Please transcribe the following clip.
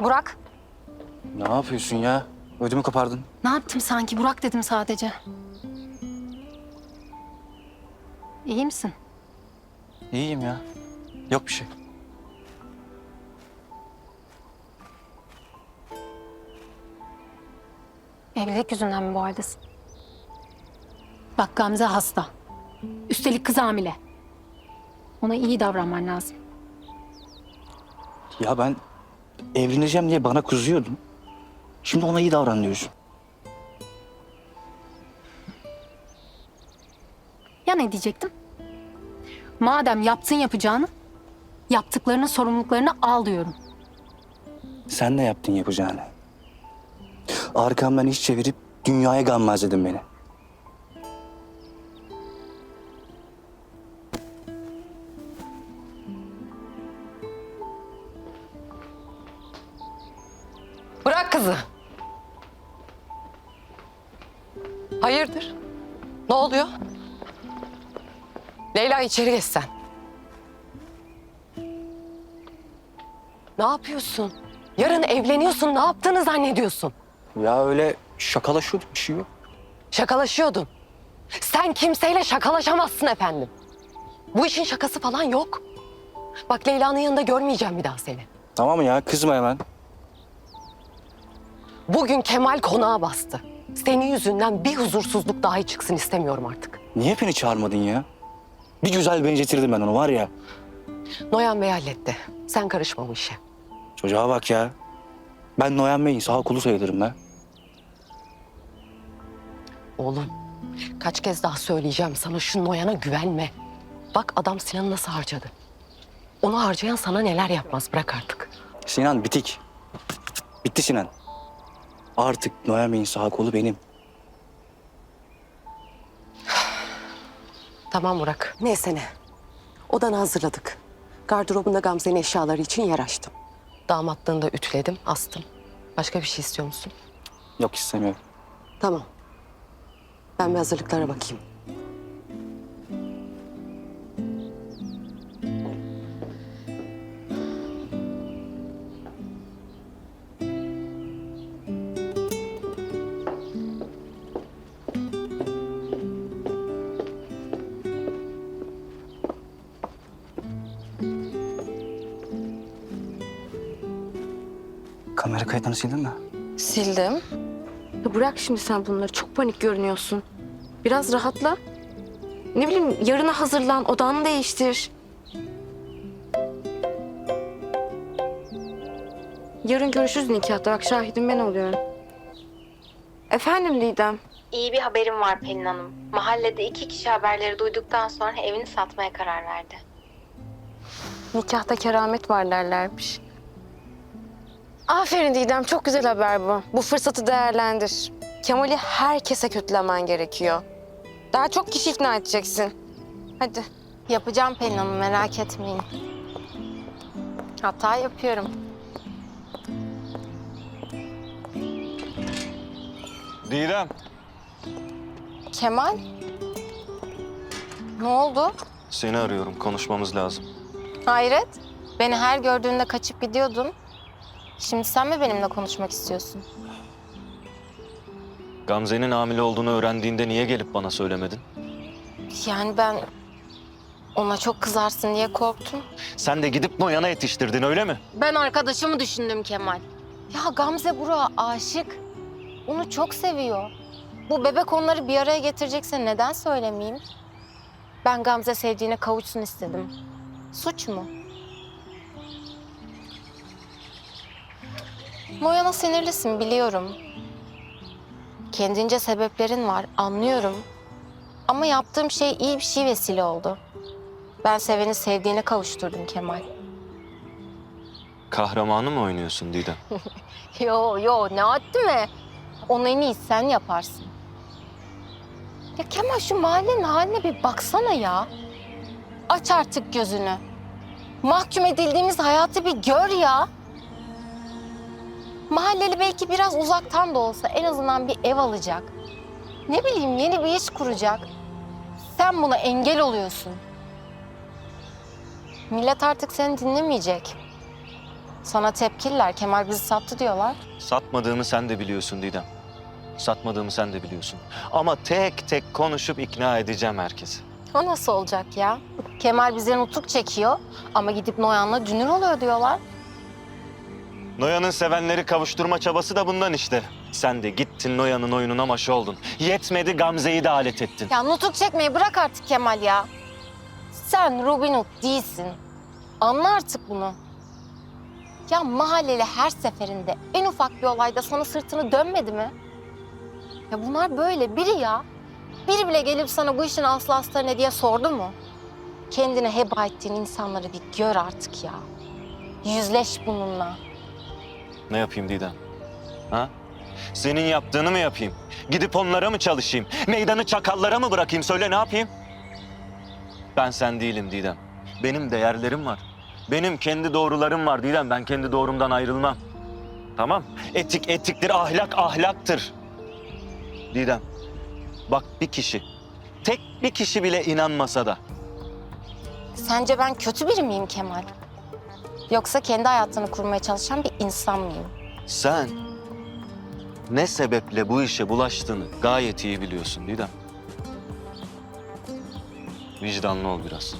Burak. Ne yapıyorsun ya? Ödümü kopardın. Ne yaptım sanki? Burak dedim sadece. İyi misin? İyiyim ya. Yok bir şey. Evlilik yüzünden mi bu haldesin? Bak Gamze hasta. Üstelik kız hamile. Ona iyi davranman lazım. Ya ben evleneceğim diye bana kızıyordun. Şimdi ona iyi davran diyorsun. Ya ne diyecektim? Madem yaptın yapacağını, yaptıklarının sorumluluklarını al diyorum. Sen ne yaptın yapacağını? Arkamdan iş çevirip dünyaya gammazledin beni. Kızı. Hayırdır? Ne oluyor? Leyla içeri geç sen. Ne yapıyorsun? Yarın evleniyorsun. Ne yaptığını zannediyorsun? Ya öyle şakalaşıyorduk bir şey yok. Şakalaşıyordun. Sen kimseyle şakalaşamazsın efendim. Bu işin şakası falan yok. Bak Leyla'nın yanında görmeyeceğim bir daha seni. Tamam ya kızma hemen. Bugün Kemal konağa bastı. Senin yüzünden bir huzursuzluk dahi çıksın istemiyorum artık. Niye beni çağırmadın ya? Bir güzel benzetirdim ben onu var ya. Noyan Bey halletti. Sen karışma bu işe. Çocuğa bak ya. Ben Noyan Bey'in sağ kulu sayılırım ben. Oğlum kaç kez daha söyleyeceğim sana şu Noyan'a güvenme. Bak adam Sinan'ı nasıl harcadı. Onu harcayan sana neler yapmaz bırak artık. Sinan bitik. Bitti Sinan. Artık Noyan Bey'in sağ kolu benim. Tamam Burak. Neyse ne. Odanı hazırladık. Gardırobunda Gamze'nin eşyaları için yer açtım. Damatlığını da ütüledim, astım. Başka bir şey istiyor musun? Yok istemiyorum. Tamam. Ben bir hazırlıklara bakayım. Kamera kayıtlarını sildin mi? Sildim. Ya bırak şimdi sen bunları. Çok panik görünüyorsun. Biraz rahatla. Ne bileyim yarına hazırlan, odanı değiştir. Yarın görüşürüz nikahta. Bak şahidim ben oluyorum. Efendim Didem. İyi bir haberim var Pelin Hanım. Mahallede iki kişi haberleri duyduktan sonra evini satmaya karar verdi. Nikahta keramet var derlermiş. Aferin Didem. Çok güzel haber bu. Bu fırsatı değerlendir. Kemal'i herkese kötülemen gerekiyor. Daha çok kişi ikna edeceksin. Hadi. Yapacağım Pelin Hanım merak etmeyin. Hata yapıyorum. Didem. Kemal? Ne oldu? Seni arıyorum. Konuşmamız lazım. Hayret. Beni her gördüğünde kaçıp gidiyordun. Şimdi sen mi benimle konuşmak istiyorsun? Gamze'nin hamile olduğunu öğrendiğinde niye gelip bana söylemedin? Yani ben ona çok kızarsın diye korktum. Sen de gidip Noyan'a yetiştirdin öyle mi? Ben arkadaşımı düşündüm Kemal. Ya Gamze Burak'a aşık. Onu çok seviyor. Bu bebek onları bir araya getirecekse neden söylemeyeyim? Ben Gamze sevdiğine kavuşsun istedim. Suç mu? Noyan'a sinirlisin biliyorum. Kendince sebeplerin var anlıyorum. Ama yaptığım şey iyi bir şey vesile oldu. Ben seveni sevdiğine kavuşturdum Kemal. Kahramanı mı oynuyorsun Didem? Yo yo ne haddi mi? Onu en iyi sen yaparsın. Ya Kemal şu mahallenin haline bir baksana ya. Aç artık gözünü. Mahkum edildiğimiz hayatı bir gör ya. Mahalleli belki biraz uzaktan da olsa en azından bir ev alacak. Ne bileyim yeni bir iş kuracak. Sen buna engel oluyorsun. Millet artık seni dinlemeyecek. Sana tepkililer. Kemal bizi sattı diyorlar. Satmadığımı sen de biliyorsun Didem. Satmadığımı sen de biliyorsun. Ama tek tek konuşup ikna edeceğim herkesi. O nasıl olacak ya? Kemal bize nutuk çekiyor ama gidip Noyan'la dünür oluyor diyorlar. Noyan'ın sevenleri kavuşturma çabası da bundan işte. Sen de gittin Noyan'ın oyununa maşı oldun. Yetmedi Gamze'yi de alet ettin. Ya nutuk çekmeyi bırak artık Kemal ya. Sen Robin Hood değilsin. Anla artık bunu. Ya mahalleli her seferinde en ufak bir olayda sana sırtını dönmedi mi? Ya bunlar böyle biri ya. Biri bile gelip sana bu işin aslı astarı ne diye sordu mu? Kendine heba ettiğin insanları bir gör artık ya. Yüzleş bununla. Ne yapayım Didem? Ha? Senin yaptığını mı yapayım? Gidip onlara mı çalışayım? Meydanı çakallara mı bırakayım? Söyle ne yapayım? Ben sen değilim Didem. Benim değerlerim var. Benim kendi doğrularım var Didem. Ben kendi doğrumdan ayrılmam. Tamam? Etik etiktir, ahlak ahlaktır. Didem, bak bir kişi, tek bir kişi bile inanmasa da Sence ben kötü biri miyim Kemal? Yoksa kendi hayatını kurmaya çalışan bir insan mıyım? sen ne sebeple bu işe bulaştığını gayet iyi biliyorsun Didem. Vicdanlı ol biraz.